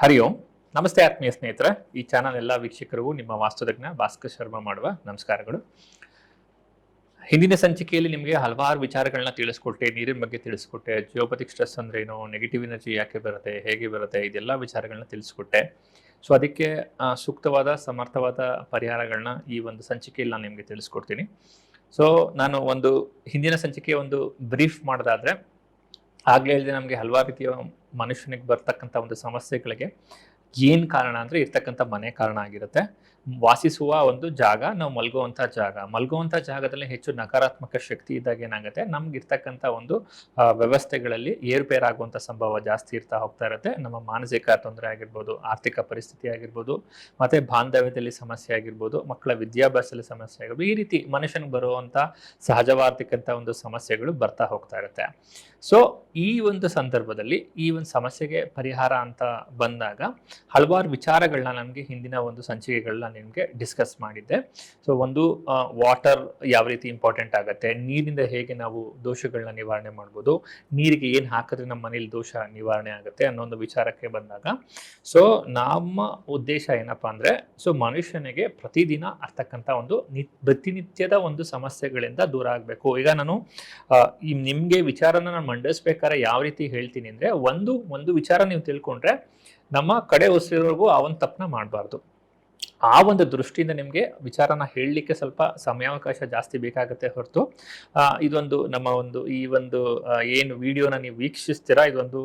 ಹರಿ ಓಂ ನಮಸ್ತೆ ಆತ್ಮೀಯ ಸ್ನೇಹಿತರೆ. ಈ ಚಾನಲ್ ಎಲ್ಲ ವೀಕ್ಷಕರಿಗೂ ನಿಮ್ಮ ವಾಸ್ತುತಜ್ಞ ಭಾಸ್ಕರ್ ಶರ್ಮಾ ಮಾಡುವ ನಮಸ್ಕಾರಗಳು. ಹಿಂದಿನ ಸಂಚಿಕೆಯಲ್ಲಿ ನಿಮಗೆ ಹಲವಾರು ವಿಚಾರಗಳನ್ನ ತಿಳಿಸ್ಕೊಟ್ಟೆ, ನೀರಿನ ಬಗ್ಗೆ ತಿಳಿಸ್ಕೊಟ್ಟೆ, ಜಿಯೋಪತಿಕ್ ಸ್ಟ್ರೆಸ್ ಅಂದ್ರೆ ಏನು ನೆಗೆಟಿವ್ ಎನರ್ಜಿ ಯಾಕೆ ಬರುತ್ತೆ, ಹೇಗೆ ಬರುತ್ತೆ, ಇದೆಲ್ಲ ವಿಚಾರಗಳನ್ನ ತಿಳಿಸ್ಕೊಟ್ಟೆ. ಸೊ ಅದಕ್ಕೆ ಸೂಕ್ತವಾದ, ಸಮರ್ಥವಾದ ಪರಿಹಾರಗಳನ್ನ ಈ ಒಂದು ಸಂಚಿಕೆಯಲ್ಲಿ ನಾನು ನಿಮಗೆ ತಿಳಿಸ್ಕೊಡ್ತೀನಿ. ಸೊ ನಾನು ಒಂದು ಹಿಂದಿನ ಸಂಚಿಕೆ ಒಂದು ಬ್ರೀಫ್ ಮಾಡೋದಾದ್ರೆ ಆಗ್ಲೇ ಹೇಳಿದೆ ನಮಗೆ ಹಲವಾರು ರೀತಿಯ ಮನುಷ್ಯನಿಗೆ ಬರ್ತಕ್ಕಂಥ ಒಂದು ಸಮಸ್ಯೆಗಳಿಗೆ ಏನು ಕಾರಣ ಅಂದರೆ ಇರ್ತಕ್ಕಂಥ ಮನೆ ಕಾರಣ ಆಗಿರುತ್ತೆ. ವಾಸಿಸುವ ಒಂದು ಜಾಗ, ನಾವು ಮಲ್ಗುವಂಥ ಜಾಗ. ಮಲ್ಗುವಂಥ ಜಾಗದಲ್ಲಿ ಹೆಚ್ಚು ನಕಾರಾತ್ಮಕ ಶಕ್ತಿ ಇದ್ದಾಗ ಏನಾಗುತ್ತೆ? ನಮ್ಗೆ ಇರ್ತಕ್ಕಂಥ ಒಂದು ವ್ಯವಸ್ಥೆಗಳಲ್ಲಿ ಏರುಪೇರಾಗುವಂಥ ಸಂಭವ ಜಾಸ್ತಿ ಇರ್ತಾ ಹೋಗ್ತಾ ಇರುತ್ತೆ. ನಮ್ಮ ಮಾನಸಿಕ ತೊಂದರೆ ಆಗಿರ್ಬೋದು, ಆರ್ಥಿಕ ಪರಿಸ್ಥಿತಿ ಆಗಿರ್ಬೋದು, ಮತ್ತು ಬಾಂಧವ್ಯದಲ್ಲಿ ಸಮಸ್ಯೆ ಆಗಿರ್ಬೋದು, ಮಕ್ಕಳ ವಿದ್ಯಾಭ್ಯಾಸದಲ್ಲಿ ಸಮಸ್ಯೆ ಆಗಿರ್ಬೋದು, ಈ ರೀತಿ ಮನುಷ್ಯನಿಗೆ ಬರುವಂಥ ಸಹಜವಾರ್ತಕ್ಕಂಥ ಒಂದು ಸಮಸ್ಯೆಗಳು ಬರ್ತಾ ಹೋಗ್ತಾ ಇರುತ್ತೆ. ಸೊ ಈ ಒಂದು ಸಂದರ್ಭದಲ್ಲಿ ಈ ಒಂದು ಸಮಸ್ಯೆಗೆ ಪರಿಹಾರ ಅಂತ ಬಂದಾಗ ಹಲವಾರು ವಿಚಾರಗಳನ್ನ ನಮಗೆ ಹಿಂದಿನ ಒಂದು ಸಂಚಿಕೆಗಳನ್ನ ನಿಮಗೆ ಡಿಸ್ಕಸ್ ಮಾಡಿದ್ದೆ. ಸೊ ಒಂದು ವಾಟರ್ ಯಾವ ರೀತಿ ಇಂಪಾರ್ಟೆಂಟ್ ಆಗುತ್ತೆ, ನೀರಿಂದ ಹೇಗೆ ನಾವು ದೋಷಗಳನ್ನ ನಿವಾರಣೆ ಮಾಡ್ಬೋದು, ನೀರಿಗೆ ಏನು ಹಾಕಿದ್ರೆ ನಮ್ಮ ಮನೇಲಿ ದೋಷ ನಿವಾರಣೆ ಆಗುತ್ತೆ ಅನ್ನೋ ಒಂದು ವಿಚಾರಕ್ಕೆ ಬಂದಾಗ ಸೊ ನಮ್ಮ ಉದ್ದೇಶ ಏನಪ್ಪಾ ಅಂದ್ರೆ ಸೊ ಮನುಷ್ಯನಿಗೆ ಪ್ರತಿದಿನ ಅರ್ತಕ್ಕಂಥ ಒಂದು ಪ್ರತಿನಿತ್ಯದ ಒಂದು ಸಮಸ್ಯೆಗಳಿಂದ ದೂರ ಆಗಬೇಕು. ಈಗ ನಾನು ಈ ನಿಮಗೆ ವಿಚಾರನ ನಾನು ಮಂಡಿಸ್ಬೇಕಾದ್ರೆ ಯಾವ ರೀತಿ ಹೇಳ್ತೀನಿ ಅಂದ್ರೆ, ಒಂದು ಒಂದು ವಿಚಾರ ನೀವು ತಿಳ್ಕೊಂಡ್ರೆ, ನಮ್ಮ ಕಡೆ ಉಸಿರೋರ್ಗೂ ಆ ಒಂದು ತಪ್ಪನ ಮಾಡಬಾರ್ದು. ಆ ಒಂದು ದೃಷ್ಟಿಯಿಂದ ನಿಮಗೆ ವಿಚಾರನ ಹೇಳಲಿಕ್ಕೆ ಸ್ವಲ್ಪ ಸಮಯಾವಕಾಶ ಜಾಸ್ತಿ ಬೇಕಾಗುತ್ತೆ ಹೊರತು ಇದೊಂದು ನಮ್ಮ ಒಂದು ಈ ಒಂದು ಏನು ವಿಡಿಯೋನ ನೀವು ವೀಕ್ಷಿಸ್ತೀರಾ, ಇದೊಂದು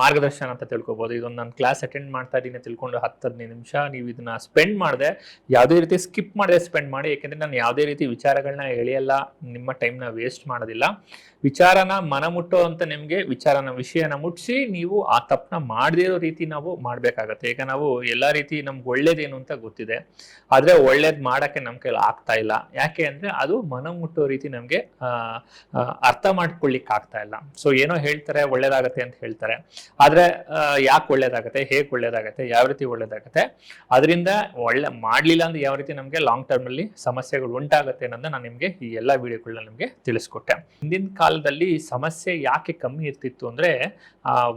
ಮಾರ್ಗದರ್ಶನ ಅಂತ ತಿಳ್ಕೊಬೋದು. ಇದೊಂದು ನಾನು ಕ್ಲಾಸ್ ಅಟೆಂಡ್ ಮಾಡ್ತಾ ಇದ್ದೀನಿ ತಿಳ್ಕೊಂಡು ಹತ್ತು ಹದಿನೈದು ನಿಮಿಷ ನೀವು ಇದನ್ನ ಸ್ಪೆಂಡ್ ಮಾಡಿದೆ, ಯಾವುದೇ ರೀತಿ ಸ್ಕಿಪ್ ಮಾಡದೆ ಸ್ಪೆಂಡ್ ಮಾಡಿ ಯಾಕೆಂದರೆ ನಾನು ಯಾವುದೇ ರೀತಿ ವಿಚಾರಗಳನ್ನ ಎಳೆಯಲ್ಲ, ನಿಮ್ಮ ಟೈಮ್ನ ವೇಸ್ಟ್ ಮಾಡೋದಿಲ್ಲ. ವಿಚಾರನ ಮನ ಮುಟ್ಟೋ ಅಂತ ನಿಮಗೆ ವಿಚಾರನ ವಿಷಯನ ಮುಟ್ಟಿಸಿ ನೀವು ಆ ತಪ್ಪನ್ನ ಮಾಡದೇ ಇರೋ ರೀತಿ ನಾವು ಮಾಡಬೇಕಾಗತ್ತೆ. ಈಗ ನಾವು ಎಲ್ಲ ರೀತಿ ನಮ್ಗೆ ಒಳ್ಳೇದೇನು ಅಂತ ಗೊತ್ತಿದೆ. ಆದರೆ ಒಳ್ಳೇದು ಮಾಡೋಕ್ಕೆ ನಮ್ಮ ಕೈಲಿ ಆಗ್ತಾ ಇಲ್ಲ. ಯಾಕೆ ಅಂದರೆ ಅದು ಮನ ಮುಟ್ಟೋ ರೀತಿ ನಮಗೆ ಅರ್ಥ ಮಾಡ್ಕೊಳ್ಳಿಕ್ಕೆ ಆಗ್ತಾ ಇಲ್ಲ. ಸೊ ಏನೋ ಹೇಳ್ತಾರೆ, ಒಳ್ಳೇದಾಗತ್ತೆ ಅಂತ ಹೇಳ್ತಾರೆ. ಆದರೆ ಯಾಕೆ ಒಳ್ಳೇದಾಗತ್ತೆ, ಹೇಗೆ ಒಳ್ಳೇದಾಗತ್ತೆ, ಯಾವ ರೀತಿ ಒಳ್ಳೇದಾಗತ್ತೆ, ಅದರಿಂದ ಒಳ್ಳೆ ಮಾಡಲಿಲ್ಲ ಅಂದ್ರೆ ಯಾವ ರೀತಿ ನಮಗೆ ಲಾಂಗ್ ಟರ್ಮಲ್ಲಿ ಸಮಸ್ಯೆಗಳು ಉಂಟಾಗುತ್ತೆ ಅನ್ನೋದನ್ನ ನಾನು ನಿಮಗೆ ಈ ಎಲ್ಲ ವಿಡಿಯೋಗಳನ್ನ ನಿಮಗೆ ತಿಳಿಸ್ಕೊಟ್ಟೆ. ಹಿಂದಿನ ಕಾಲದಲ್ಲಿ ಸಮಸ್ಯೆ ಯಾಕೆ ಕಮ್ಮಿ ಇರ್ತಿತ್ತು ಅಂದರೆ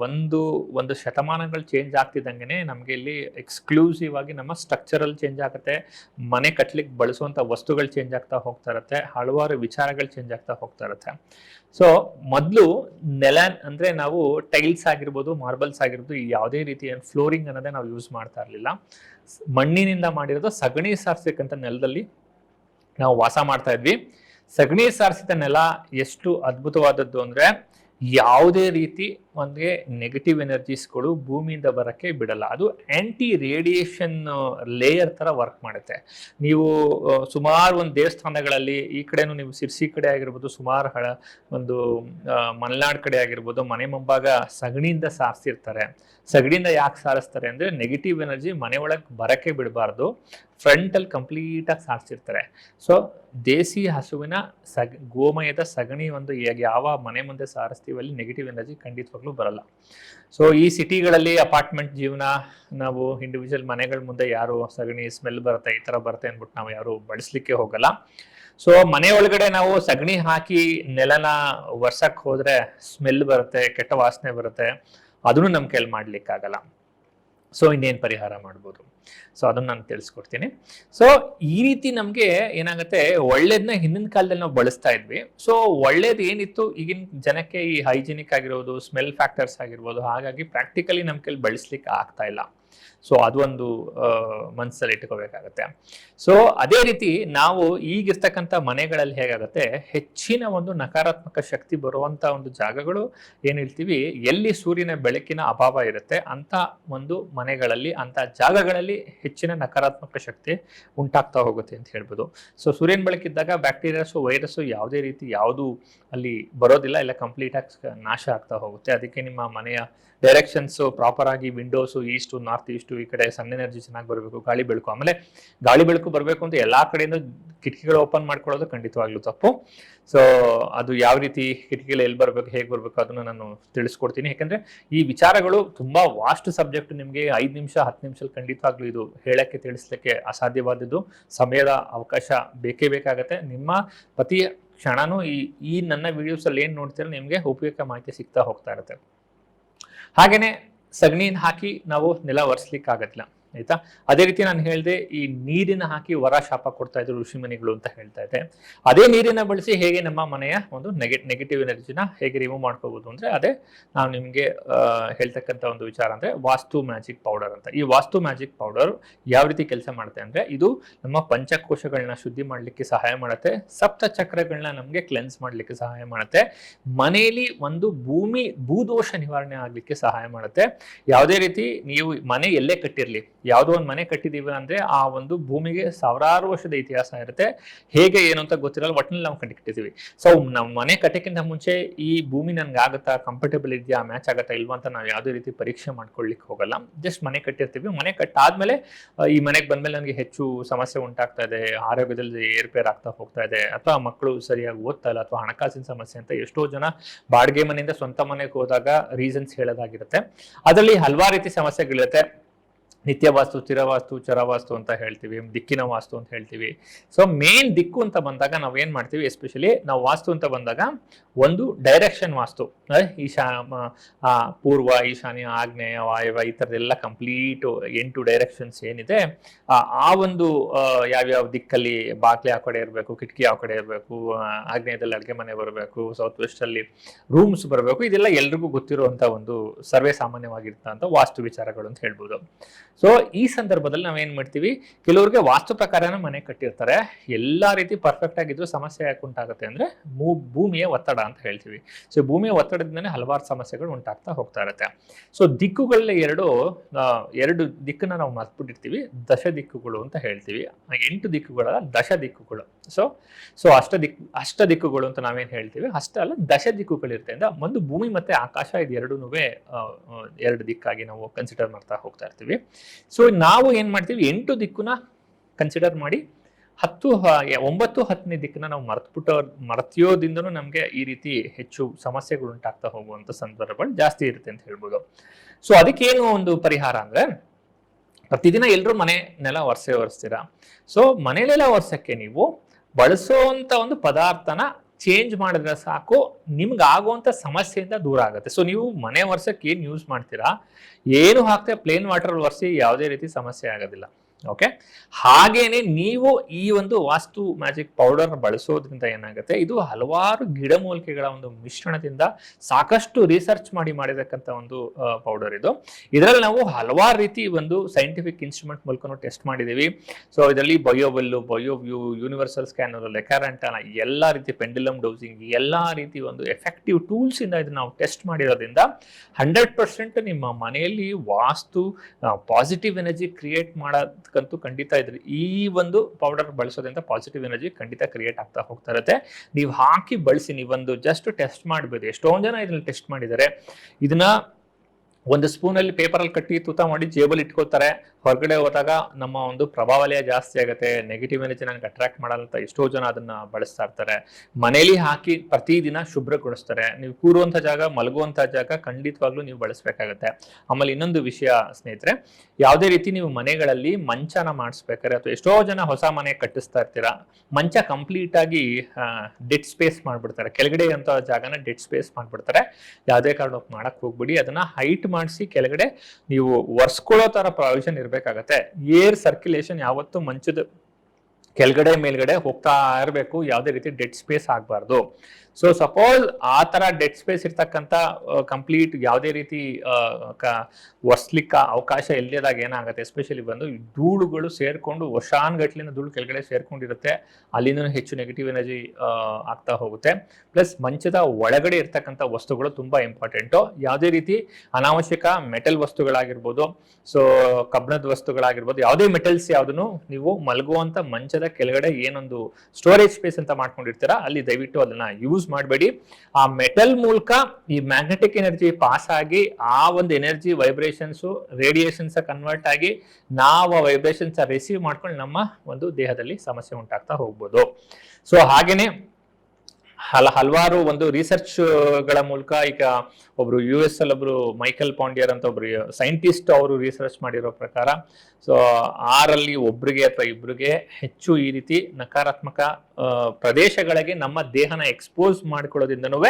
ಒಂದು ಒಂದು ಶತಮಾನಗಳು ಚೇಂಜ್ ಆಗ್ತಿದ್ದಂಗೆ ನಮಗೆ ಇಲ್ಲಿ ಎಕ್ಸ್ಕ್ಲೂಸಿವ್ ಆಗಿ ನಮ್ಮ ಸ್ಟ್ರಕ್ಚರಲ್ ಚೇಂಜ್ ಆಗುತ್ತೆ. ಮನೆ ಕಟ್ಲಿಕ್ಕೆ ಬಳಸುವಂಥ ವಸ್ತುಗಳು ಚೇಂಜ್ ಆಗ್ತಾ ಹೋಗ್ತಾ ಇರುತ್ತೆ. ಹಲವಾರು ವಿಚಾರಗಳು ಚೇಂಜ್ ಆಗ್ತಾ ಹೋಗ್ತಾ ಇರುತ್ತೆ. ಸೊ ಮೊದಲು ನೆಲ ಅಂದರೆ ನಾವು ಟೈಲ್ಸ್ ಆಗಿರ್ಬೋದು ಮಾರ್ಬಲ್ಸ್ ಆಗಿರ್ಬೋದು ಯಾವುದೇ ರೀತಿಯ ಫ್ಲೋರಿಂಗ್ ಅನ್ನೋದೇ ನಾವು ಯೂಸ್ ಮಾಡ್ತಾ ಇರಲಿಲ್ಲ. ಮಣ್ಣಿನಿಂದ ಮಾಡಿರೋದು ಸಗಣಿ ಸಾರಿಸಕ್ಕಂಥ ನೆಲದಲ್ಲಿ ನಾವು ವಾಸ ಮಾಡ್ತಾ ಇದ್ವಿ. ಸಗಣಿ ಸಾರಿಸಿದ ನೆಲ ಎಷ್ಟು ಅದ್ಭುತವಾದದ್ದು ಅಂದರೆ ಯಾವುದೇ ರೀತಿ ಒಂದು ನೆಗೆಟಿವ್ ಎನರ್ಜೀಸ್ಗಳು ಭೂಮಿಯಿಂದ ಬರೋಕ್ಕೆ ಬಿಡಲ್ಲ. ಅದು ಆ್ಯಂಟಿ ರೇಡಿಯೇಷನ್ ಲೇಯರ್ ಥರ ವರ್ಕ್ ಮಾಡುತ್ತೆ. ನೀವು ಸುಮಾರು ಒಂದು ದೇವಸ್ಥಾನಗಳಲ್ಲಿ ಈ ಕಡೆನೂ ನೀವು ಸಿರ್ಸಿ ಕಡೆ ಆಗಿರ್ಬೋದು, ಸುಮಾರು ಹಳ, ಒಂದು ಮಲೆನಾಡ್ ಕಡೆ ಆಗಿರ್ಬೋದು, ಮನೆ ಮುಂಭಾಗ ಸಗಣಿಯಿಂದ ಸಾರಿಸಿರ್ತಾರೆ. ಸಗಣಿಯಿಂದ ಯಾಕೆ ಸಾರಿಸ್ತಾರೆ ಅಂದರೆ ನೆಗೆಟಿವ್ ಎನರ್ಜಿ ಮನೆ ಒಳಗೆ ಬರೋಕ್ಕೆ ಬಿಡಬಾರ್ದು. ಫ್ರಂಟಲ್ಲಿ ಕಂಪ್ಲೀಟಾಗಿ ಸಾರಿಸಿರ್ತಾರೆ. ಸೊ ದೇಸಿ ಹಸುವಿನ ಸಗ್, ಗೋಮಯದ ಸಗಣಿ ಒಂದು ಯಾವ ಮನೆ ಮುಂದೆ ಸಾರಿಸ್ತೀವಿ ಅಲ್ಲಿ ನೆಗೆಟಿವ್ ಎನರ್ಜಿ ಖಂಡಿತವಾಗ್ಲೂ ಬರಲ್ಲ. ಸೊ ಈ ಸಿಟಿಗಳಲ್ಲಿ ಅಪಾರ್ಟ್ಮೆಂಟ್ ಜೀವನ, ನಾವು ಇಂಡಿವಿಜುವಲ್ ಮನೆಗಳ ಮುಂದೆ ಯಾರು ಸಗಣಿ ಸ್ಮೆಲ್ ಬರುತ್ತೆ, ಈ ಥರ ಬರುತ್ತೆ ಅಂದ್ಬಿಟ್ಟು ನಾವು ಯಾರು ಬಳಸಲಿಕ್ಕೆ ಹೋಗಲ್ಲ. ಸೊ ಮನೆ ಒಳಗಡೆ ನಾವು ಸಗಣಿ ಹಾಕಿ ನೆಲನ ವರ್ಷಕ್ಕೆ ಹೋದ್ರೆ ಸ್ಮೆಲ್ ಬರುತ್ತೆ, ಕೆಟ್ಟ ವಾಸನೆ ಬರುತ್ತೆ. ಅದನ್ನು ನಮ್ಮ ಕೈಲಿ ಮಾಡ್ಲಿಕ್ಕಾಗಲ್ಲ. ಸೊ ಇನ್ನೇನು ಪರಿಹಾರ ಮಾಡ್ಬೋದು? ಸೊ ಅದನ್ನ ನಾನು ತಿಳಿಸ್ಕೊಡ್ತೀನಿ. ಸೊ ಈ ರೀತಿ ನಮಗೆ ಏನಾಗುತ್ತೆ ಒಳ್ಳೇದನ್ನ ಹಿಂದಿನ ಕಾಲದಲ್ಲಿ ನಾವು ಬಳಸ್ತಾ ಇದ್ವಿ. ಸೊ ಒಳ್ಳೇದು ಏನಿತ್ತು? ಈಗಿನ ಜನಕ್ಕೆ ಈ ಹೈಜಿನಿಕ್ ಆಗಿರೋದು ಸ್ಮೆಲ್ ಫ್ಯಾಕ್ಟರ್ಸ್ ಆಗಿರ್ಬೋದು, ಹಾಗಾಗಿ ಪ್ರಾಕ್ಟಿಕಲಿ ನಮ್ಮ ಕೈಲಿ ಬಳಸ್ಲಿಕ್ಕೆ ಆಗ್ತಾ ಇಲ್ಲ. ಸೊ ಅದೊಂದು ಮನಸ್ಸಲ್ಲಿ ಇಟ್ಕೋಬೇಕಾಗತ್ತೆ. ಸೊ ಅದೇ ರೀತಿ ನಾವು ಈಗಿರ್ತಕ್ಕಂಥ ಮನೆಗಳಲ್ಲಿ ಹೇಗಾಗುತ್ತೆ? ಹೆಚ್ಚಿನ ಒಂದು ನಕಾರಾತ್ಮಕ ಶಕ್ತಿ ಬರುವಂಥ ಒಂದು ಜಾಗಗಳು ಏನು ಹೇಳ್ತೀವಿ? ಎಲ್ಲಿ ಸೂರ್ಯನ ಬೆಳಕಿನ ಅಭಾವ ಇರುತ್ತೆ ಅಂತ ಒಂದು ಮನೆಗಳಲ್ಲಿ, ಅಂತ ಜಾಗಗಳಲ್ಲಿ ಹೆಚ್ಚಿನ ನಕಾರಾತ್ಮಕ ಶಕ್ತಿ ಉಂಟಾಗ್ತಾ ಹೋಗುತ್ತೆ ಅಂತ ಹೇಳ್ಬೋದು. ಸೊ ಸೂರ್ಯನ ಬೆಳಕಿದ್ದಾಗ ಬ್ಯಾಕ್ಟೀರಿಯಾಸು ವೈರಸ್ಸು ಯಾವುದೇ ರೀತಿ ಯಾವುದು ಅಲ್ಲಿ ಬರೋದಿಲ್ಲ, ಇಲ್ಲ ಕಂಪ್ಲೀಟಾಗಿ ನಾಶ ಆಗ್ತಾ ಹೋಗುತ್ತೆ. ಅದಕ್ಕೆ ನಿಮ್ಮ ಮನೆಯ ಡೈರೆಕ್ಷನ್ಸು ಪ್ರಾಪರ್ ಆಗಿ ವಿಂಡೋಸು, ಈಸ್ಟು, ನಾರ್ತ್ ಈಸ್ಟು ಈ ಕಡೆ ಸನ್ ಎನರ್ಜಿ ಚೆನ್ನಾಗಿ ಬರಬೇಕು, ಗಾಳಿ ಬೆಳಕು. ಆಮೇಲೆ ಗಾಳಿ ಬೆಳಕು ಬರಬೇಕು ಅಂತ ಎಲ್ಲಾ ಕಡೆಯಿಂದ ಕಿಟಕಿಗಳು ಓಪನ್ ಮಾಡ್ಕೊಳ್ಳೋದು ಖಂಡಿತವಾಗ್ಲೂ ತಪ್ಪು. ಸೊ ಅದು ಯಾವ ರೀತಿ ಕಿಟಕಿಗಳು ಎಲ್ಲಿ ಬರಬೇಕು, ಹೇಗೆ ಬರಬೇಕು ಅದನ್ನು ನಾನು ತಿಳಿಸ್ಕೊಡ್ತೀನಿ. ಯಾಕಂದ್ರೆ ಈ ವಿಚಾರಗಳು ತುಂಬಾ ವಾಸ್ಟ್ ಸಬ್ಜೆಕ್ಟ್ ನಿಮಗೆ ಐದು ನಿಮಿಷ, ಹತ್ತು ನಿಮಿಷದಲ್ಲಿ ಖಂಡಿತವಾಗ್ಲೂ ಇದು ಹೇಳಕ್ಕೆ, ತಿಳಿಸ್ಲಿಕ್ಕೆ ಅಸಾಧ್ಯವಾದದ್ದು. ಸಮಯದ ಅವಕಾಶ ಬೇಕೇ ಬೇಕಾಗತ್ತೆ. ನಿಮ್ಮ ಪ್ರತಿ ಕ್ಷಣನೂ ಈ ಈ ನನ್ನ ವಿಡಿಯೋಸಲ್ಲಿ ಏನು ನೋಡ್ತೀರ ನಿಮಗೆ ಉಪಯುಕ್ತ ಮಾಹಿತಿ ಸಿಗ್ತಾ ಹೋಗ್ತಾ ಇರುತ್ತೆ. ಹಾಗೇನೆ ಸಗಣಿನ ಹಾಕಿ ನಾವು ನೆಲ ಒರೆಸ್ಲಿಕ್ಕೆ ಆಯ್ತಾ? ಅದೇ ರೀತಿ ನಾನು ಹೇಳಿದೆ, ಈ ನೀರಿನ ಹಾಕಿ ವರ ಶಾಪ ಕೊಡ್ತಾ ಇದ್ರು ಋಷಿಮನಿಗಳು ಅಂತ ಹೇಳ್ತಾ ಇದ್ದೆ ಅದೇ ನೀರಿನ ಬಳಸಿ ಹೇಗೆ ನಮ್ಮ ಮನೆಯ ಒಂದು ನೆಗೆ ನೆಗೆಟಿವ್ ಎನರ್ಜಿನ ಹೇಗೆ ರಿಮೂವ್ ಮಾಡ್ಕೋಬಹುದು ಅಂದ್ರೆ ಅದೇ ನಾವು ನಿಮಗೆ ಹೇಳ್ತಕ್ಕಂಥ ಒಂದು ವಿಚಾರ ಅಂದ್ರೆ ವಾಸ್ತು ಮ್ಯಾಜಿಕ್ ಪೌಡರ್ ಅಂತ. ಈ ವಾಸ್ತು ಮ್ಯಾಜಿಕ್ ಪೌಡರ್ ಯಾವ ರೀತಿ ಕೆಲಸ ಮಾಡುತ್ತೆ ಅಂದ್ರೆ ಇದು ನಮ್ಮ ಪಂಚಕೋಶಗಳನ್ನ ಶುದ್ಧಿ ಮಾಡಲಿಕ್ಕೆ ಸಹಾಯ ಮಾಡುತ್ತೆ ಸಪ್ತ ಚಕ್ರಗಳನ್ನ ನಮಗೆ ಕ್ಲೆನ್ಸ್ ಮಾಡಲಿಕ್ಕೆ ಸಹಾಯ ಮಾಡುತ್ತೆ, ಮನೆಯಲ್ಲಿ ಒಂದು ಭೂಮಿ, ಭೂದೋಷ ನಿವಾರಣೆ ಆಗಲಿಕ್ಕೆ ಸಹಾಯ ಮಾಡುತ್ತೆ. ಯಾವುದೇ ರೀತಿ ನೀವು ಮನೆ ಎಲ್ಲೇ ಕಟ್ಟಿರಲಿ ಯಾವುದೋ ಒಂದು ಮನೆ ಕಟ್ಟಿದೀವಿ ಅಂದ್ರೆ ಆ ಒಂದು ಭೂಮಿಗೆ ಸಾವಿರಾರು ವರ್ಷದ ಇತಿಹಾಸ ಇರುತ್ತೆ. ಹೇಗೆ ಏನು ಅಂತ ಗೊತ್ತಿರಲ್ಲ ಒಟ್ಟಿನಲ್ಲಿ ನಾವು ಕಟ್ಟಿಟ್ಟಿದ್ದೀವಿ ಸೊ ನಮ್ಮ ಮನೆ ಕಟ್ಟಕ್ಕಿಂತ ಮುಂಚೆ ಈ ಭೂಮಿ ನನ್ಗೆ ಆಗುತ್ತಾ ಕಂಫರ್ಟೇಬಲ್ ಇದೆಯಾ ಮ್ಯಾಚ್ ಆಗುತ್ತಾ ಇಲ್ವಾ ಅಂತ ನಾವು ಯಾವುದೇ ರೀತಿ ಪರೀಕ್ಷೆ ಮಾಡ್ಕೊಳ್ಳಿಕ್ಕೆ ಹೋಗಲ್ಲ. ಜಸ್ಟ್ ಮನೆ ಕಟ್ಟಿರ್ತೀವಿ. ಮನೆ ಕಟ್ಟಾದ್ಮೇಲೆ ಈ ಮನೆಗೆ ಬಂದಮೇಲೆ ನನಗೆ ಹೆಚ್ಚು ಸಮಸ್ಯೆ ಉಂಟಾಗ್ತಾ ಇದೆ. ಆರೋಗ್ಯದಲ್ಲಿ ಏರ್ಪೇರ್ ಆಗ್ತಾ ಹೋಗ್ತಾ ಇದೆ. ಅಥವಾ ಮಕ್ಕಳು ಸರಿಯಾಗಿ ಓದ್ತಾ ಇಲ್ಲ ಅಥವಾ ಹಣಕಾಸಿನ ಸಮಸ್ಯೆ ಅಂತ ಎಷ್ಟೋ ಜನ ಬಾಡಿಗೆ ಮನೆಯಿಂದ ಸ್ವಂತ ಮನೆಗೆ ಹೋದಾಗ ರೀಸನ್ಸ್ ಹೇಳೋದಾಗಿರುತ್ತೆ. ಅದರಲ್ಲಿ ಹಲವಾರು ರೀತಿ ಸಮಸ್ಯೆಗಳಿರುತ್ತೆ. ನಿತ್ಯ ವಾಸ್ತು ಸ್ಥಿರವಾಸ್ತು, ಚರವಾಸ್ತು ಅಂತ ಹೇಳ್ತೀವಿ, ದಿಕ್ಕಿನ ವಾಸ್ತು ಅಂತ ಹೇಳ್ತೀವಿ. ಸೊ ಮೇನ್ ದಿಕ್ಕು ಅಂತ ಬಂದಾಗ ನಾವು ಏನು ಮಾಡ್ತೀವಿ? ಎಸ್ಪೆಷಲಿ ನಾವು ವಾಸ್ತು ಅಂತ ಬಂದಾಗ ಒಂದು ಡೈರೆಕ್ಷನ್ ವಾಸ್ತು. ಈಶಾ ಪೂರ್ವ, ಈಶಾನ್ಯ, ಆಗ್ನೇಯ ವಾಯವ ಈ ಥರದ್ದೆಲ್ಲ ಕಂಪ್ಲೀಟ್ ಎಂಟು ಡೈರೆಕ್ಷನ್ಸ್ ಏನಿದೆ, ಆ ಒಂದು ಯಾವ ಯಾವ್ಯಾವ ದಿಕ್ಕಲ್ಲಿ ಬಾಗ್ಲೆ ಆ ಕಡೆ ಇರಬೇಕು, ಕಿಟಕಿ ಆ ಕಡೆ ಇರಬೇಕು ಆಗ್ನೇಯದಲ್ಲಿ ಅಡುಗೆ ಮನೆ ಬರಬೇಕು ಸೌತ್ ವೆಸ್ಟಲ್ಲಿ ರೂಮ್ಸ್ ಬರಬೇಕು, ಇದೆಲ್ಲ ಎಲ್ರಿಗೂ ಗೊತ್ತಿರುವಂಥ ಒಂದು ಸರ್ವೇ ಸಾಮಾನ್ಯವಾಗಿರ್ತಂಥ ವಾಸ್ತು ವಿಚಾರಗಳು ಅಂತ ಹೇಳ್ಬೋದು. ಸೊ ಈ ಸಂದರ್ಭದಲ್ಲಿ ನಾವೇನು ಮಾಡ್ತೀವಿ? ಕೆಲವ್ರಿಗೆ ವಾಸ್ತು ಪ್ರಕಾರನ ಮನೆ ಕಟ್ಟಿರ್ತಾರೆ. ಎಲ್ಲಾ ರೀತಿ ಪರ್ಫೆಕ್ಟ್ ಆಗಿದ್ರು ಸಮಸ್ಯೆ ಯಾಕೆ ಉಂಟಾಗುತ್ತೆ ಅಂದ್ರೆ ಭೂ- ಭೂಮಿಯ ಒತ್ತಡ ಅಂತ ಹೇಳ್ತೀವಿ. ಸೊ ಭೂಮಿಯ ಒತ್ತಡದಿಂದನೇ ಹಲವಾರು ಸಮಸ್ಯೆಗಳು ಉಂಟಾಗ್ತಾ ಹೋಗ್ತಾ ಇರುತ್ತೆ. ಸೊ ದಿಕ್ಕುಗಳಲ್ಲಿ ಎರಡು ಎರಡು ದಿಕ್ಕನ್ನ ನಾವು ಮರ್ತ್ಬಿಟ್ಟಿರ್ತೀವಿ. ದಶ ದಿಕ್ಕುಗಳು ಅಂತ ಹೇಳ್ತೀವಿ. ಎಂಟು ದಿಕ್ಕುಗಳ ದಶ ದಿಕ್ಕುಗಳು ಸೊ ಸೊ ಅಷ್ಟ ದಿಕ್, ಅಷ್ಟ ದಿಕ್ಕುಗಳು ಅಂತ ನಾವೇನು ಹೇಳ್ತೀವಿ? ಅಷ್ಟ ಅಲ್ಲ ದಶ ದಿಕ್ಕುಗಳಿರುತ್ತೆ ಅಂದ್ರೆ ಒಂದು ಭೂಮಿ ಮತ್ತೆ ಆಕಾಶ, ಇದು ಎರಡೂ ಎರಡು ದಿಕ್ಕಾಗಿ ನಾವು ಕನ್ಸಿಡರ್ ಮಾಡ್ತಾ ಹೋಗ್ತಾ ಇರ್ತೀವಿ. ಸೊ ನಾವು ಏನು ಮಾಡ್ತೀವಿ? ಎಂಟು ದಿಕ್ಕನ್ನ ಕನ್ಸಿಡರ್ ಮಾಡಿ, ಹತ್ತು ಒಂಬತ್ತು, ಹತ್ತನೇ ದಿಕ್ಕನ್ನ ನಾವು ಮರೆತುಬಿಟ್ಟು ಮರೆತಿಯೋದ್ರಿಂದನೂ ನಮಗೆ ಈ ರೀತಿ ಹೆಚ್ಚು ಸಮಸ್ಯೆಗಳು ಉಂಟಾಗ್ತಾ ಹೋಗುವಂಥ ಸಂದರ್ಭಗಳು ಜಾಸ್ತಿ ಇರುತ್ತೆ ಅಂತ ಹೇಳ್ಬೋದು. ಸೊ ಅದಕ್ಕೇನು ಒಂದು ಪರಿಹಾರ ಅಂದ್ರೆ, ಪ್ರತಿದಿನ ಎಲ್ಲರೂ ಮನೆ ನೆಲ ಒರೆಸೇ ಒರೆಸ್ತೀರಾ? ಸೊ ಮನೆಯಲ್ಲೆಲ್ಲ ಒರೆಸಕ್ಕೆ ನೀವು ಬಳಸೋವಂಥ ಒಂದು ಪದಾರ್ಥನ ಚೇಂಜ್ ಮಾಡಿದ್ರೆ ಸಾಕು, ನಿಮ್ಗೆ ಆಗುವಂಥ ಸಮಸ್ಯೆಯಿಂದ ದೂರ ಆಗುತ್ತೆ. ಸೊ ನೀವು ಮನೆ ವರ್ಷಕ್ಕೆ ಏನು ಯೂಸ್ ಮಾಡ್ತೀರಾ? ಏನು ಹಾಕ್ತಾ ಪ್ಲೇನ್ ವಾಟರ್ ವರ್ಷಿ ಯಾವುದೇ ರೀತಿ ಸಮಸ್ಯೆ ಆಗೋದಿಲ್ಲ. ಓಕೆ ಹಾಗೇನೆ ನೀವು ಈ ಒಂದು ವಾಸ್ತು ಮ್ಯಾಜಿಕ್ ಪೌಡರ್ ಬಳಸೋದ್ರಿಂದ ಏನಾಗುತ್ತೆ? ಇದು ಹಲವಾರು ಗಿಡಮೂಲಿಕೆಗಳ ಒಂದು ಮಿಶ್ರಣದಿಂದ ಸಾಕಷ್ಟು ರಿಸರ್ಚ್ ಮಾಡಿ ಮಾಡಿರ್ತಕ್ಕಂಥ ಒಂದು ಪೌಡರ್ ಇದು. ಇದರಲ್ಲಿ ನಾವು ಹಲವಾರು ರೀತಿ ಒಂದು ಸೈಂಟಿಫಿಕ್ ಇನ್ಸ್ಟ್ರೂಮೆಂಟ್ ಮೂಲಕ ಟೆಸ್ಟ್ ಮಾಡಿದ್ದೀವಿ ಸೊ ಇದರಲ್ಲಿ ಬಯೋವೆಲ್ಲು ಬಯೋವ್ಯೂ ಯೂನಿವರ್ಸಲ್ ಸ್ಕ್ಯಾನರ್ ಲೆಕಾರಂಟನ ಎಲ್ಲ ರೀತಿ ಪೆಂಡಿಲಮ್ ಡೋಸಿಂಗ್ ಎಲ್ಲ ರೀತಿ ಒಂದು ಎಫೆಕ್ಟಿವ್ ಟೂಲ್ಸ್ ಇಂದ ಇದನ್ನ ನಾವು ಟೆಸ್ಟ್ ಮಾಡಿರೋದ್ರಿಂದ ಹಂಡ್ರೆಡ್ ಪರ್ಸೆಂಟ್ ನಿಮ್ಮ ಮನೆಯಲ್ಲಿ ವಾಸ್ತು ಪಾಸಿಟಿವ್ ಎನರ್ಜಿ ಕ್ರಿಯೇಟ್ ಮಾಡೋದಕ್ಕಂತೂ ಖಂಡಿತ ಇದ್ರಿ. ಈ ಒಂದು ಪೌಡರ್ ಬಳಸೋದ್ರಿಂದ ಪಾಸಿಟಿವ್ ಎನರ್ಜಿ ಖಂಡಿತ ಕ್ರಿಯೇಟ್ ಆಗ್ತಾ ಹೋಗ್ತಾ ಇರುತ್ತೆ. ನೀವು ಹಾಕಿ ಬಳಸಿ, ನೀವೊಂದು ಜಸ್ಟ್ ಟೆಸ್ಟ್ ಮಾಡಬಹುದು ಎಷ್ಟೊಂದು ಜನ ಇದನ್ನ ಟೆಸ್ಟ್ ಮಾಡಿದ್ದಾರೆ. ಇದನ್ನ ಒಂದು ಸ್ಪೂನಲ್ಲಿ ಪೇಪರಲ್ಲಿ ಕಟ್ಟಿ ತೂತ ಮಾಡಿ ಜೇಬಲ್ಲಿ ಇಟ್ಕೋತಾರೆ. ಹೊರಗಡೆ ಹೋದಾಗ ನಮ್ಮ ಒಂದು ಪ್ರಭಾವಲಯ ಜಾಸ್ತಿ ಆಗುತ್ತೆ. ನೆಗೆಟಿವ್ ಎನರ್ಜಿ ನನಗೆ ಅಟ್ರಾಕ್ಟ್ ಮಾಡಲ್ಲ ಅಂತ ಎಷ್ಟೋ ಜನ ಅದನ್ನ ಬಳಸ್ತಾ ಇರ್ತಾರೆ. ಮನೇಲಿ ಹಾಕಿ ಪ್ರತಿದಿನ ಶುಭ್ರಗೊಳಿಸ್ತಾರೆ ನೀವು ಕೂರುವಂಥ ಜಾಗ, ಮಲಗುವಂಥ ಜಾಗ ಖಂಡಿತವಾಗ್ಲೂ ನೀವು ಬಳಸಬೇಕಾಗತ್ತೆ. ಆಮೇಲೆ ಇನ್ನೊಂದು ವಿಷಯ ಸ್ನೇಹಿತರೆ, ಯಾವುದೇ ರೀತಿ ನೀವು ಮನೆಗಳಲ್ಲಿ ಮಂಚನ ಮಾಡಿಸ್ಬೇಕಾದ್ರೆ ಅಥವಾ ಎಷ್ಟೋ ಜನ ಹೊಸ ಮನೆ ಕಟ್ಟಿಸ್ತಾ ಇರ್ತೀರಾ, ಮಂಚ ಕಂಪ್ಲೀಟ್ ಆಗಿ ಡೆಡ್ ಸ್ಪೇಸ್ ಮಾಡಿಬಿಡ್ತಾರೆ. ಕೆಳಗಡೆ ಅಂತ ಜಾಗನ ಡೆಡ್ ಸ್ಪೇಸ್ ಮಾಡ್ಬಿಡ್ತಾರೆ. ಯಾವುದೇ ಕಾರಣಕ್ಕೆ ಮಾಡಕ್ ಹೋಗ್ಬಿಡಿ. ಅದನ್ನ ಹೈಟ್ ಮಾಡಿಸಿ ಕೆಳಗಡೆ ನೀವು ಒರ್ಸ್ಕೊಳ್ಳೋ ತರ ಪ್ರಾವಿಷನ್ ಇರಬೇಕಾಗತ್ತೆ. ಏರ್ ಸರ್ಕ್ಯುಲೇಷನ್ ಯಾವತ್ತೂ ಮಂಚದ ಕೆಳಗಡೆ ಮೇಲ್ಗಡೆ ಹೋಗ್ತಾ ಇರಬೇಕು. ಯಾವುದೇ ರೀತಿ ಡೆಡ್ ಸ್ಪೇಸ್ ಆಗಬಾರ್ದು. ಸೊ ಸಪೋಸ್ ಆ ತರ ಡೆಡ್ ಸ್ಪೇಸ್ ಇರ್ತಕ್ಕಂಥ ಕಂಪ್ಲೀಟ್ ಯಾವುದೇ ರೀತಿ ಆ, ಕ- ಒರ್ಸ್ಲಿಕ್ಕ ಅವಕಾಶ ಇಲ್ಲದಾಗ ಏನಾಗುತ್ತೆ? ಎಸ್ಪೆಷಲಿ ಬಂದು ಧೂಳುಗಳು ಸೇರಿಕೊಂಡು ವರ್ಷಾನ್ಗಟ್ಲಿನ ಧೂಳು ಕೆಳಗಡೆ ಸೇರ್ಕೊಂಡಿರುತ್ತೆ. ಅಲ್ಲಿಂದ ಹೆಚ್ಚು ನೆಗೆಟಿವ್ ಎನರ್ಜಿ ಆಗ್ತಾ ಹೋಗುತ್ತೆ. ಪ್ಲಸ್ ಮಂಚದ ಒಳಗಡೆ ಇರ್ತಕ್ಕಂಥ ವಸ್ತುಗಳು ತುಂಬಾ ಇಂಪಾರ್ಟೆಂಟು ಯಾವುದೇ ರೀತಿ ಅನಾವಶ್ಯಕ ಮೆಟಲ್ ವಸ್ತುಗಳಾಗಿರ್ಬೋದು ಸೊ ಕಬ್ಬಿಣದ ವಸ್ತುಗಳಾಗಿರ್ಬೋದು ಯಾವುದೇ ಮೆಟಲ್ಸ್ ಯಾವುದನ್ನು ನೀವು ಮಲಗುವಂತ ಮಂಚದ ಕೆಳಗಡೆ ಏನೊಂದು ಸ್ಟೋರೇಜ್ ಸ್ಪೇಸ್ ಅಂತ ಮಾಡ್ಕೊಂಡಿರ್ತೀರಾ ಅಲ್ಲಿ ದಯವಿಟ್ಟು ಅದನ್ನ ಯೂಸ್ ಮಾಡಬೇಡಿ. ಆ ಮೆಟಲ್ ಮೂಲಕ ಈ ಮ್ಯಾಗ್ನೆಟಿಕ್ ಎನರ್ಜಿ ಪಾಸ್ ಆಗಿ ಆ ಒಂದು ಎನರ್ಜಿ ವೈಬ್ರೇಷನ್ಸು ರೇಡಿಯೇಷನ್ಸ್ ಕನ್ವರ್ಟ್ ಆಗಿ ನಾವು ಆ ವೈಬ್ರೇಷನ್ಸ್ ರಿಸೀವ್ ಮಾಡ್ಕೊಂಡು ನಮ್ಮ ಒಂದು ದೇಹದಲ್ಲಿ ಸಮಸ್ಯೆ ಉಂಟಾಗ್ತಾ ಹೋಗ್ಬೋದು. ಸೊ ಹಾಗೇನೆ ಹಲ, ಹಲವಾರು ಒಂದು ರಿಸರ್ಚ್ಗಳ ಮೂಲಕ ಈಗ ಒಬ್ರು ಯು ಎಸ್ ಅಲ್ಲಿ ಒಬ್ರು ಮೈಕಲ್ ಪಾಂಡಿಯರ್ ಅಂತ ಒಬ್ರು ಸೈಂಟಿಸ್ಟ್ ಅವರು ರಿಸರ್ಚ್ ಮಾಡಿರೋ ಪ್ರಕಾರ ಸೊ ಆರಲ್ಲಿ ಒಬ್ರಿಗೆ ಅಥವಾ ಇಬ್ರಿಗೆ ಹೆಚ್ಚು ಈ ರೀತಿ ನಕಾರಾತ್ಮಕ ಪ್ರದೇಶಗಳಿಗೆ ನಮ್ಮ ದೇಹನ ಎಕ್ಸ್ಪೋಸ್ ಮಾಡ್ಕೊಳ್ಳೋದ್ರಿಂದನೂ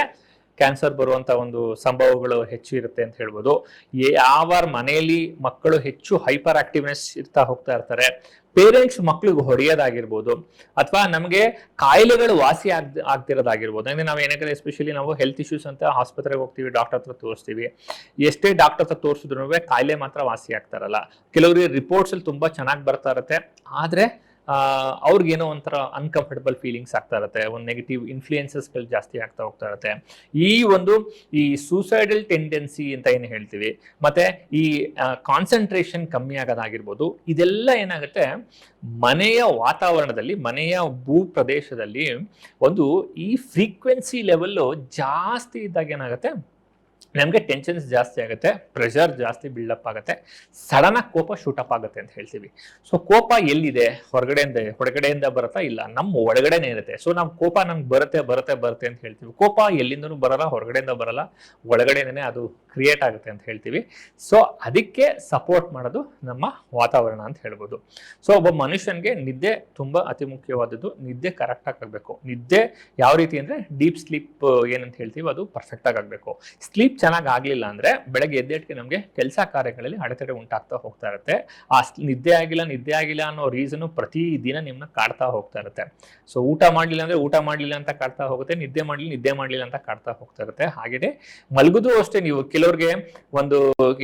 ಕ್ಯಾನ್ಸರ್ ಬರುವಂತ ಒಂದು ಸಂಭವಗಳು ಹೆಚ್ಚು ಇರುತ್ತೆ ಅಂತ ಹೇಳ್ಬೋದು. ಯಾವ ಮನೆಯಲ್ಲಿ ಮಕ್ಕಳು ಹೆಚ್ಚು ಹೈಪರ್ ಆಕ್ಟಿವ್ನೆಸ್ ಇರ್ತಾ ಹೋಗ್ತಾ ಇರ್ತಾರೆ. ಪೇರೆಂಟ್ಸ್ ಮಕ್ಳಿಗೆ ಹೊಡೆಯೋದಾಗಿರ್ಬೋದು ಅಥವಾ ನಮಗೆ ಕಾಯಿಲೆಗಳು ವಾಸಿ ಆಗ್, ಆಗ್ತಿರೋದಾಗಿರ್ಬೋದು. ಅಂದ್ರೆ ನಾವು ಏನಕ್ಕೆ ಎಸ್ಪೆಷಲಿ ನಾವು ಹೆಲ್ತ್ ಇಶ್ಯೂಸ್ ಅಂತ ಆಸ್ಪತ್ರೆಗೆ ಹೋಗ್ತೀವಿ ಡಾಕ್ಟರ್ ಹತ್ರ ತೋರಿಸ್ತೀವಿ. ಎಷ್ಟೇ ಡಾಕ್ಟರ್ ಹತ್ರ ತೋರಿಸಿದ್ರು ಕಾಯಿಲೆ ಮಾತ್ರ ವಾಸಿ ಆಗ್ತಾರಲ್ಲ ಕೆಲವರಿಗೆ ರಿಪೋರ್ಟ್ಸಲ್ಲಿ ತುಂಬ ಚೆನ್ನಾಗಿ ಬರ್ತಾ ಇರುತ್ತೆ. ಆದ್ರೆ ಅವ್ರಿಗೇನೋ ಒಂಥರ ಅನ್ಕಂಫರ್ಟಬಲ್ ಫೀಲಿಂಗ್ಸ್ ಆಗ್ತಾ ಇರುತ್ತೆ, ಒಂದು ನೆಗೆಟಿವ್ ಇನ್ಫ್ಲೂಯೆನ್ಸಸ್ಗಳು ಜಾಸ್ತಿ ಆಗ್ತಾ ಹೋಗ್ತಾ ಇರುತ್ತೆ. ಈ ಒಂದು ಈ ಸೂಸೈಡಲ್ ಟೆಂಡೆನ್ಸಿ ಅಂತ ಏನು ಹೇಳ್ತೀವಿ, ಮತ್ತೆ ಈ ಕಾನ್ಸಂಟ್ರೇಷನ್ ಕಮ್ಮಿ ಆಗೋದಾಗಿರ್ಬೋದು, ಇದೆಲ್ಲ ಏನಾಗುತ್ತೆ, ಮನೆಯ ವಾತಾವರಣದಲ್ಲಿ, ಮನೆಯ ಭೂ ಪ್ರದೇಶದಲ್ಲಿ ಒಂದು ಈ ಫ್ರೀಕ್ವೆನ್ಸಿ ಲೆವೆಲ್ಲು ಜಾಸ್ತಿ ಇದ್ದಾಗ ಏನಾಗುತ್ತೆ ನಮಗೆ ಟೆನ್ಷನ್ಸ್ ಜಾಸ್ತಿ ಆಗುತ್ತೆ ಪ್ರೆಷರ್ ಜಾಸ್ತಿ ಬಿಲ್ಡಪ್ ಆಗುತ್ತೆ. ಸಡನ್ ಆಗಿ ಕೋಪ ಶೂಟಪ್ ಆಗುತ್ತೆ ಅಂತ ಹೇಳ್ತೀವಿ. ಸೊ ಕೋಪ ಎಲ್ಲಿದೆ? ಹೊರಗಡೆಯಿಂದ ಹೊರಗಡೆಯಿಂದ ಬರುತ್ತಾ ಇಲ್ಲ? ನಮ್ಮ ಒಳಗಡೆನೇ ಇರುತ್ತೆ. ಸೊ ನಮ್ಮ ಕೋಪ ನಮ್ಗೆ ಬರುತ್ತೆ ಬರುತ್ತೆ ಬರುತ್ತೆ ಅಂತ ಹೇಳ್ತೀವಿ. ಕೋಪ ಎಲ್ಲಿಂದನೂ ಬರಲ್ಲ, ಹೊರಗಡೆಯಿಂದ ಬರಲ್ಲ ಒಳಗಡೆನೇ ಅದು ಕ್ರಿಯೇಟ್ ಆಗುತ್ತೆ ಅಂತ ಹೇಳ್ತೀವಿ. ಸೊ ಅದಕ್ಕೆ ಸಪೋರ್ಟ್ ಮಾಡೋದು ನಮ್ಮ ವಾತಾವರಣ ಅಂತ ಹೇಳ್ಬೋದು. ಸೊ ಒಬ್ಬ ಮನುಷ್ಯನಿಗೆ ನಿದ್ದೆ ತುಂಬ ಅತಿ ಮುಖ್ಯವಾದದ್ದು ನಿದ್ದೆ ಕರೆಕ್ಟಾಗಿ ಆಗಬೇಕು. ನಿದ್ದೆ ಯಾವ ರೀತಿ ಅಂದರೆ ಡೀಪ್ ಸ್ಲೀಪ್ ಏನಂತ ಹೇಳ್ತೀವಿ, ಅದು ಪರ್ಫೆಕ್ಟಾಗಿ ಆಗಬೇಕು. ಸ್ಲೀಪ್ ಚೆನ್ನಾಗಿ ಆಗಲಿಲ್ಲ ಅಂದರೆ ಬೆಳಗ್ಗೆ ಎದ್ದೇಟ್ಗೆ ನಮಗೆ ಕೆಲಸ ಕಾರ್ಯಗಳಲ್ಲಿ ಅಡೆತಡೆ ಉಂಟಾಗ್ತಾ ಹೋಗ್ತಾ ಇರುತ್ತೆ. ಆ ನಿದ್ದೆ ಆಗಿಲ್ಲ ನಿದ್ದೆ ಆಗಿಲ್ಲ ಅನ್ನೋ ರೀಸನು ಪ್ರತಿ ದಿನ ನಿಮ್ಮನ್ನ ಕಾಡ್ತಾ ಹೋಗ್ತಾ ಇರುತ್ತೆ. ಸೊ ಊಟ ಮಾಡಲಿಲ್ಲ ಅಂದರೆ ಊಟ ಮಾಡಲಿಲ್ಲ ಅಂತ ಕಾಡ್ತಾ ಹೋಗುತ್ತೆ, ನಿದ್ದೆ ಮಾಡಲಿಲ್ಲ ನಿದ್ದೆ ಮಾಡಲಿಲ್ಲ ಅಂತ ಕಾಡ್ತಾ ಹೋಗ್ತಾ ಇರುತ್ತೆ. ಹಾಗೆಯೇ ಮಲಗುದು ಅಷ್ಟೇ ನೀವು. ಕೆಲವ್ರಿಗೆ ಒಂದು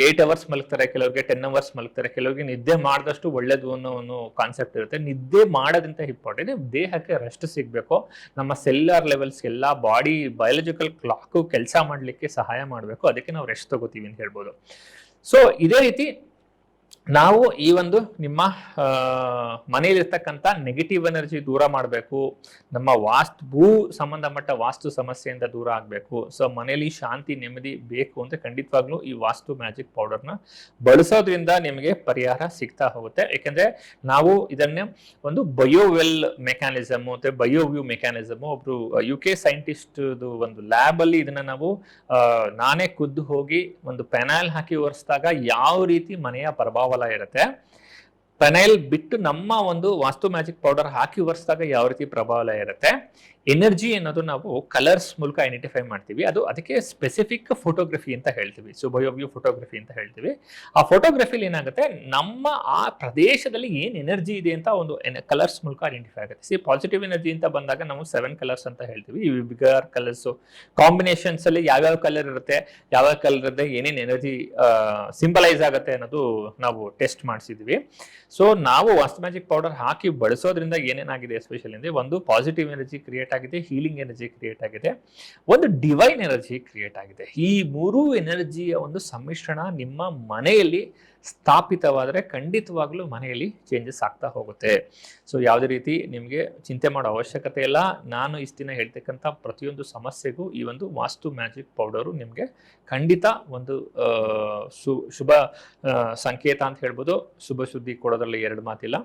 ಏಟ್ ಅವರ್ಸ್ ಮಲಗ್ತಾರೆ, ಕೆಲವ್ರಿಗೆ ಟೆನ್ ಅವರ್ಸ್ ಮಲಗ್ತಾರೆ, ಕೆಲವ್ರಿಗೆ ನಿದ್ದೆ ಮಾಡಿದಷ್ಟು ಒಳ್ಳೇದು ಅನ್ನೋ ಒಂದು ಕಾನ್ಸೆಪ್ಟ್ ಇರುತ್ತೆ. ನಿದ್ದೆ ಮಾಡೋದಂತ ಇಂಪಾರ್ಟೆಂಟ್ ದೇಹಕ್ಕೆ ರೆಸ್ಟ್ ಸಿಗಬೇಕು. ನಮ್ಮ ಸೆಲ್ಯುಲರ್ ಲೆವೆಲ್ಸ್ ಎಲ್ಲ ಬಾಡಿ ಬಯಾಲಜಿಕಲ್ ಕ್ಲಾಕು ಕೆಲಸ ಮಾಡಲಿಕ್ಕೆ ಸಹಾಯ ಮಾಡಬೇಕು ಅದಕ್ಕೆ ನಾವು ರೆಸ್ಟ್ ತಗೋತೀವಿ ಅಂತ ಹೇಳ್ಬೋದು. ಸೊ ಇದೇ ರೀತಿ ನಾವು ಈ ಒಂದು ನಿಮ್ಮ ಮನೆಯಲ್ಲಿ ಮನೆಯಲ್ಲಿರ್ತಕ್ಕಂಥ ನೆಗೆಟಿವ್ ಎನರ್ಜಿ ದೂರ ಮಾಡಬೇಕು. ನಮ್ಮ ವಾಸ್ತು, ಭೂ ಸಂಬಂಧಪಟ್ಟ ವಾಸ್ತು ಸಮಸ್ಯೆಯಿಂದ ದೂರ ಆಗಬೇಕು. ಸೊ, ಮನೆಯಲ್ಲಿ ಶಾಂತಿ, ನೆಮ್ಮದಿ ಬೇಕು ಅಂತ ಖಂಡಿತವಾಗ್ಲೂ ಈ ವಾಸ್ತು ಮ್ಯಾಜಿಕ್ ಪೌಡರ್ನ ಬಳಸೋದ್ರಿಂದ ನಿಮಗೆ ಪರಿಹಾರ ಸಿಗ್ತಾ ಹೋಗುತ್ತೆ. ಯಾಕೆಂದ್ರೆ ನಾವು ಇದನ್ನೇ ಒಂದು ಬಯೋವೆಲ್ ಮೆಕ್ಯಾನಿಸಮ್ ಮತ್ತೆ ಬಯೋವ್ಯೂ ಮೆಕ್ಯಾನಿಸಮ್ ಒಬ್ಬರು ಯು ಕೆ ಸೈಂಟಿಸ್ಟ್ ಒಂದು ಲ್ಯಾಬ್ ಅಲ್ಲಿ ಇದನ್ನ ನಾವು ನಾನೇ ಖುದ್ದು ಹೋಗಿ ಒಂದು ಪೆನಾಲ್ ಹಾಕಿ ಒರೆಸಿದಾಗ ಯಾವ ರೀತಿ ಮನೆಯ ಪ್ರಭಾವಲ ಇರುತ್ತೆ. ಪೆನೈಲ್ ಬಿಟ್ಟು ನಮ್ಮ ಒಂದು ವಾಸ್ತು ಮ್ಯಾಜಿಕ್ ಪೌಡರ್ ಹಾಕಿ ಒರೆಸಿದಾಗ ಯಾವ ರೀತಿ ಪ್ರಭಾವ ಇರುತ್ತೆ? ಎನರ್ಜಿ ಅನ್ನೋದು ನಾವು ಕಲರ್ಸ್ ಮೂಲಕ ಐಡೆಂಟಿಫೈ ಮಾಡ್ತೀವಿ. ಅದು ಅದಕ್ಕೆ ಸ್ಪೆಸಿಫಿಕ್ ಫೋಟೋಗ್ರಫಿ ಅಂತ ಹೇಳ್ತೀವಿ. ಸೊ ಬಯೋವ್ಯೂ ಫೋಟೋಗ್ರಫಿ ಅಂತ ಹೇಳ್ತೀವಿ. ಆ ಫೋಟೋಗ್ರಫಿಲಿ ಏನಾಗುತ್ತೆ? ನಮ್ಮ ಆ ಪ್ರದೇಶದಲ್ಲಿ ಏನು ಎನರ್ಜಿ ಇದೆ ಅಂತ ಒಂದು ಕಲರ್ಸ್ ಮೂಲಕ ಐಡೆಂಟಿಫೈ ಆಗುತ್ತೆ. ಸಿ ಪಾಸಿಟಿವ್ ಎನರ್ಜಿ ಅಂತ ಬಂದಾಗ ನಾವು ಸೆವೆನ್ ಕಲರ್ಸ್ ಅಂತ ಹೇಳ್ತೀವಿ. ಈ ಬಿಗರ್ ಕಲರ್ಸು ಕಾಂಬಿನೇಷನ್ಸ್ ಅಲ್ಲಿ ಯಾವ್ಯಾವ ಕಲರ್ ಇರುತ್ತೆ, ಯಾವ್ಯಾವ ಕಲರ್ ಇದೆ ಏನೇನು ಎನರ್ಜಿ ಸಿಂಬಲೈಸ್ ಆಗುತ್ತೆ ಅನ್ನೋದು ನಾವು ಟೆಸ್ಟ್ ಮಾಡಿಸಿದ್ವಿ. ಸೊ ನಾವು ವಾಸ್ತ ಮ್ಯಾಜಿಕ್ ಪೌಡರ್ ಹಾಕಿ ಬಳಸೋದ್ರಿಂದ ಏನೇನಾಗಿದೆ ಎಸ್ಪೆಷಲಿ ಅಂದ್ರೆ ಒಂದು ಪಾಸಿಟಿವ್ ಎನರ್ಜಿ ಕ್ರಿಯೇಟ್ ಆಗಿದೆ ಹೀಲಿಂಗ್ ಎನರ್ಜಿ ಕ್ರಿಯೇಟ್ ಆಗಿದೆ. ಒಂದು ಡಿವೈನ್ ಎನರ್ಜಿ ಕ್ರಿಯೇಟ್ ಆಗಿದೆ. ಈ ಮೂರು ಎನರ್ಜಿಯ ಒಂದು ಸಮ್ಮಿಶ್ರಣ ನಿಮ್ಮ ಮನೆಯಲ್ಲಿ ಸ್ಥಾಪಿತವಾದರೆ ಖಂಡಿತವಾಗ್ಲೂ ಮನೆಯಲ್ಲಿ ಚೇಂಜಸ್ ಆಗ್ತಾ ಹೋಗುತ್ತೆ. ಸೊ ಯಾವುದೇ ರೀತಿ ನಿಮಗೆ ಚಿಂತೆ ಮಾಡೋ ಅವಶ್ಯಕತೆ ಇಲ್ಲ. ನಾನು ಇಷ್ಟು ದಿನ ಹೇಳ್ತಕ್ಕಂಥ ಪ್ರತಿಯೊಂದು ಸಮಸ್ಯೆಗೂ ಈ ಒಂದು ವಾಸ್ತು ಮ್ಯಾಜಿಕ್ ಪೌಡರು ನಿಮಗೆ ಖಂಡಿತ ಒಂದು ಸು ಶುಭ ಸಂಕೇತ ಅಂತ ಹೇಳ್ಬೋದು. ಶುಭ ಸುದ್ದಿ ಕೊಡೋದ್ರಲ್ಲಿ ಎರಡು ಮಾತಿಲ್ಲ.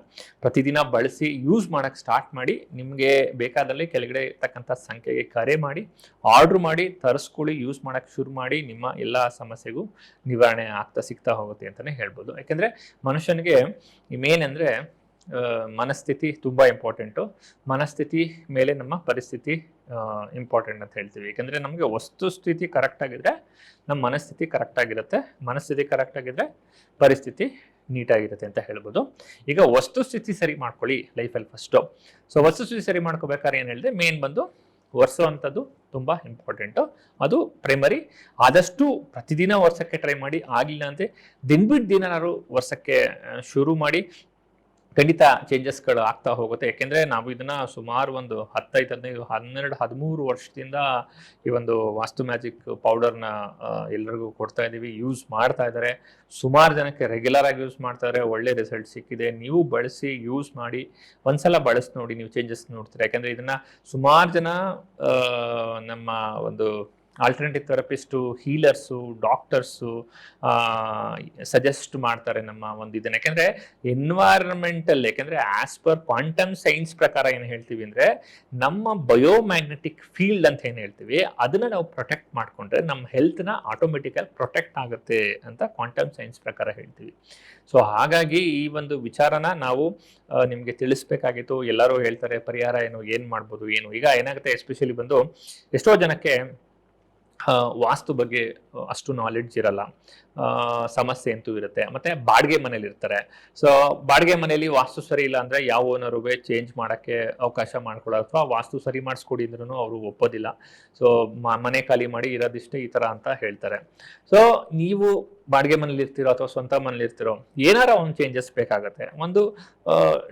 ಪ್ರತಿದಿನ ಬಳಸಿ ಯೂಸ್ ಮಾಡೋಕ್ಕೆ ಸ್ಟಾರ್ಟ್ ಮಾಡಿ, ನಿಮಗೆ ಬೇಕಾದಲ್ಲಿ ಕೆಳಗಡೆ ಇರ್ತಕ್ಕಂಥ ಸಂಖ್ಯೆಗೆ ಕರೆ ಮಾಡಿ ಆರ್ಡ್ರ್ ಮಾಡಿ, ತರಿಸ್ಕೊಳ್ಳಿ ಯೂಸ್ ಮಾಡೋಕ್ಕೆ ಶುರು ಮಾಡಿ, ನಿಮ್ಮ ಎಲ್ಲ ಸಮಸ್ಯೆಗೂ ನಿವಾರಣೆ ಆಗ್ತಾ, ಸಿಗ್ತಾ ಹೋಗುತ್ತೆ ಅಂತಲೇ ಹೇಳ್ಬೋದು. ಯಾಕೆಂದರೆ ಮನುಷ್ಯನಿಗೆ ಮೇನ್ ಅಂದರೆ ಮನಸ್ಥಿತಿ ತುಂಬ ಇಂಪಾರ್ಟೆಂಟು ಮನಸ್ಥಿತಿ ಮೇಲೆ ನಮ್ಮ ಪರಿಸ್ಥಿತಿ ಇಂಪಾರ್ಟೆಂಟ್ ಅಂತ ಹೇಳ್ತೀವಿ. ಯಾಕೆಂದರೆ ನಮಗೆ ವಸ್ತುಸ್ಥಿತಿ ಕರೆಕ್ಟ್ ಆಗಿದ್ರೆ, ನಮ್ಮ ಮನಸ್ಥಿತಿ ಕರೆಕ್ಟ್ ಆಗಿರುತ್ತೆ. ಮನಸ್ಥಿತಿ ಕರೆಕ್ಟ್ ಆಗಿದ್ರೆ ಪರಿಸ್ಥಿತಿ ನೀಟಾಗಿರುತ್ತೆ ಅಂತ ಹೇಳ್ಬೋದು. ಈಗ ವಸ್ತುಸ್ಥಿತಿ ಸರಿ ಮಾಡ್ಕೊಳ್ಳಿ ಲೈಫಲ್ಲಿ ಫಸ್ಟು ಸೊ ವಸ್ತುಸ್ಥಿತಿ ಸರಿ ಮಾಡ್ಕೋಬೇಕಾದ್ರೆ ಏನು ಹೇಳಿದೆ? ಮೇನ್ ಬಂದು ಒರೆಸೋವಂಥದ್ದು ತುಂಬ ಇಂಪಾರ್ಟೆಂಟು ಅದು ಪ್ರೈಮರಿ ಆದಷ್ಟು ಪ್ರತಿದಿನ ವರ್ಷಕ್ಕೆ ಟ್ರೈ ಮಾಡಿ, ಆಗಲಿಲ್ಲ ಅಂದರೆ ದಿನ ಬಿಟ್ಟು ದಿನಾರು ವರ್ಷಕ್ಕೆ ಶುರು ಮಾಡಿ ಖಂಡಿತ ಚೇಂಜಸ್ಗಳು ಆಗ್ತಾ ಹೋಗುತ್ತೆ. ಯಾಕೆಂದರೆ ನಾವು ಇದನ್ನು ಸುಮಾರು ಒಂದು ಹತ್ತೈದು ಹದಿನೈದು, ಹನ್ನೆರಡು, ಹದಿಮೂರು ವರ್ಷದಿಂದ ಈ ಒಂದು ವಾಸ್ತು ಮ್ಯಾಜಿಕ್ ಪೌಡರ್ನ ಎಲ್ಲರಿಗೂ ಕೊಡ್ತಾ ಇದ್ದೀವಿ. ಯೂಸ್ ಮಾಡ್ತಾ ಇದ್ದಾರೆ. ಸುಮಾರು ಜನಕ್ಕೆ ರೆಗ್ಯುಲರ್ ಆಗಿ ಯೂಸ್ ಮಾಡ್ತಾ ಇದ್ದಾರೆ. ಒಳ್ಳೆ ರಿಸಲ್ಟ್ ಸಿಕ್ಕಿದೆ. ನೀವು ಬಳಸಿ ಯೂಸ್ ಮಾಡಿ ಒಂದ್ಸಲ ಬಳಸಿ ನೋಡಿ, ನೀವು ಚೇಂಜಸ್ ನೋಡ್ತೀರಾ? ಯಾಕೆಂದರೆ ಇದನ್ನು ಸುಮಾರು ಜನ ನಮ್ಮ ಒಂದು alternative therapist healers doctors suggest ಮಾಡ್ತಾರೆ ನಮ್ಮ ಒಂದು ಇದನ್ನು. ಯಾಕೆಂದರೆ ಎನ್ವೈರನ್ಮೆಂಟಲ್ ಯಾಕೆಂದರೆ ಆಸ್ ಪರ್ ಕ್ವಾಂಟಮ್ ಸೈನ್ಸ್ ಪ್ರಕಾರ ಏನು ಹೇಳ್ತೀವಿ ಅಂದರೆ ನಮ್ಮ ಬಯೋಮ್ಯಾಗ್ನೆಟಿಕ್ ಫೀಲ್ಡ್ ಅಂತ ಏನು ಹೇಳ್ತೀವಿ, ಅದನ್ನು ನಾವು ಪ್ರೊಟೆಕ್ಟ್ ಮಾಡಿಕೊಂಡ್ರೆ ನಮ್ಮ ಹೆಲ್ತ್ನ ಆಟೋಮೆಟಿಕಲ್ ಪ್ರೊಟೆಕ್ಟ್ ಆಗುತ್ತೆ ಅಂತ ಕ್ವಾಂಟಮ್ ಸೈನ್ಸ್ ಪ್ರಕಾರ ಹೇಳ್ತೀವಿ. ಸೊ ಹಾಗಾಗಿ ಈ ಒಂದು ವಿಚಾರನ ನಾವು ನಿಮಗೆ ತಿಳಿಸ್ಬೇಕಾಗಿತ್ತು. ಎಲ್ಲರೂ ಹೇಳ್ತಾರೆ, ಪರಿಹಾರ ಏನು ಏನು ಮಾಡ್ಬೋದು, ಏನು? ಈಗ ಏನಾಗುತ್ತೆ ಎಸ್ಪೆಷಲಿ ಬಂದು ಎಷ್ಟೋ ಜನಕ್ಕೆ ವಾಸ್ತು ಬಗ್ಗೆ ಅಷ್ಟು ನಾಲೆಡ್ಜ್ ಇರಲ್ಲ. ಸಮಸ್ಯೆ ಅಂತೂ ಇರುತ್ತೆ. ಮತ್ತೆ ಬಾಡಿಗೆ ಮನೇಲಿ ಇರ್ತಾರೆ. ಸೊ ಬಾಡಿಗೆ ಮನೇಲಿ ವಾಸ್ತು ಸರಿ ಇಲ್ಲ ಅಂದ್ರೆ ಯಾವ ಓನರು ಚೇಂಜ್ ಮಾಡಕ್ಕೆ ಅವಕಾಶ ಮಾಡ್ಕೊಳ್ಳೋ ಅಥವಾ ವಾಸ್ತು ಸರಿ ಮಾಡಿಸ್ಕೊಡಿ ಅಂದ್ರೂ ಅವರು ಒಪ್ಪೋದಿಲ್ಲ. ಸೊ ಮನೆ ಖಾಲಿ ಮಾಡಿ ಇರೋದಿಷ್ಟೇ ಈ ತರ ಅಂತ ಹೇಳ್ತಾರೆ. ಸೊ ನೀವು ಬಾಡಿಗೆ ಮನೇಲಿ ಇರ್ತಿರೋ ಅಥವಾ ಸ್ವಂತ ಮನೇಲಿ ಇರ್ತಿರೋ, ಏನಾರ ಒಂದು ಚೇಂಜಸ್ ಬೇಕಾಗುತ್ತೆ. ಒಂದು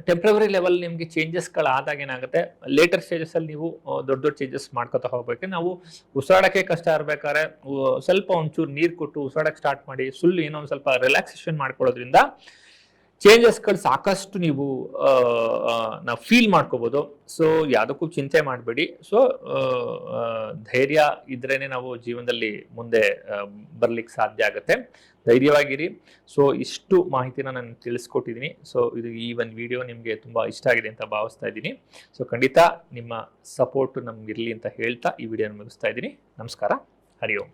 ಟೆಂಪ್ರವರಿ ಲೆವೆಲ್ ನಿಮಗೆ ಚೇಂಜಸ್ಗಳಾದಾಗ ಏನಾಗುತ್ತೆ ಲೇಟರ್ ಸ್ಟೇಜಸ್ ಅಲ್ಲಿ ನೀವು ದೊಡ್ಡ ದೊಡ್ಡ ಚೇಂಜಸ್ ಮಾಡ್ಕೊತಾ ಹೋಗ್ಬೇಕು. ನಾವು ಉಸಿರಾಡಕ್ಕೆ ಕಷ್ಟ ಇರ್ಬೇಕಾದ್ರೆ, ಉ- ಒಂಚೂರು ನೀರು ಕೊಟ್ಟು ಉಸಿರಾಡಕ್ಕೆ ಸ್ಟಾರ್ಟ್ ಮಾಡಿ, ಸುಳ್ಳು ಏನೋ ಸ್ವಲ್ಪ ರಿಲ್ಯಾಕ್ಸೇಷನ್ ಮಾಡ್ಕೊಳ್ಳೋದ್ರಿಂದ ಚೇಂಜಸ್ಗಳು ಸಾಕಷ್ಟು ನೀವು ನಾವು ಫೀಲ್ ಮಾಡ್ಕೋಬೋದು. ಸೊ ಯಾವುದಕ್ಕೂ ಚಿಂತೆ ಮಾಡಬೇಡಿ. ಸೊ ಧೈರ್ಯ ಇದ್ರೇ ನಾವು ಜೀವನದಲ್ಲಿ ಮುಂದೆ ಬರ್ಲಿಕ್ಕೆ ಸಾಧ್ಯ ಆಗುತ್ತೆ. ಧೈರ್ಯವಾಗಿರಿ. ಸೊ ಇಷ್ಟು ಮಾಹಿತಿನ ನಾನು ತಿಳಿಸ್ಕೊಟ್ಟಿದ್ದೀನಿ ಸೊ ಇದು ಈ ಒಂದು ವಿಡಿಯೋ ನಿಮಗೆ ತುಂಬ ಇಷ್ಟ ಆಗಿದೆ ಅಂತ ಭಾವಿಸ್ತಾ ಇದ್ದೀನಿ. ಸೊ ಖಂಡಿತ ನಿಮ್ಮ ಸಪೋರ್ಟ್ ಇರಲಿ ಅಂತ ಹೇಳ್ತಾ ಈ ವಿಡಿಯೋನ ಮುಗಿಸ್ತಾ ಇದ್ದೀನಿ. ನಮಸ್ಕಾರ. ಹರಿ ಓಂ.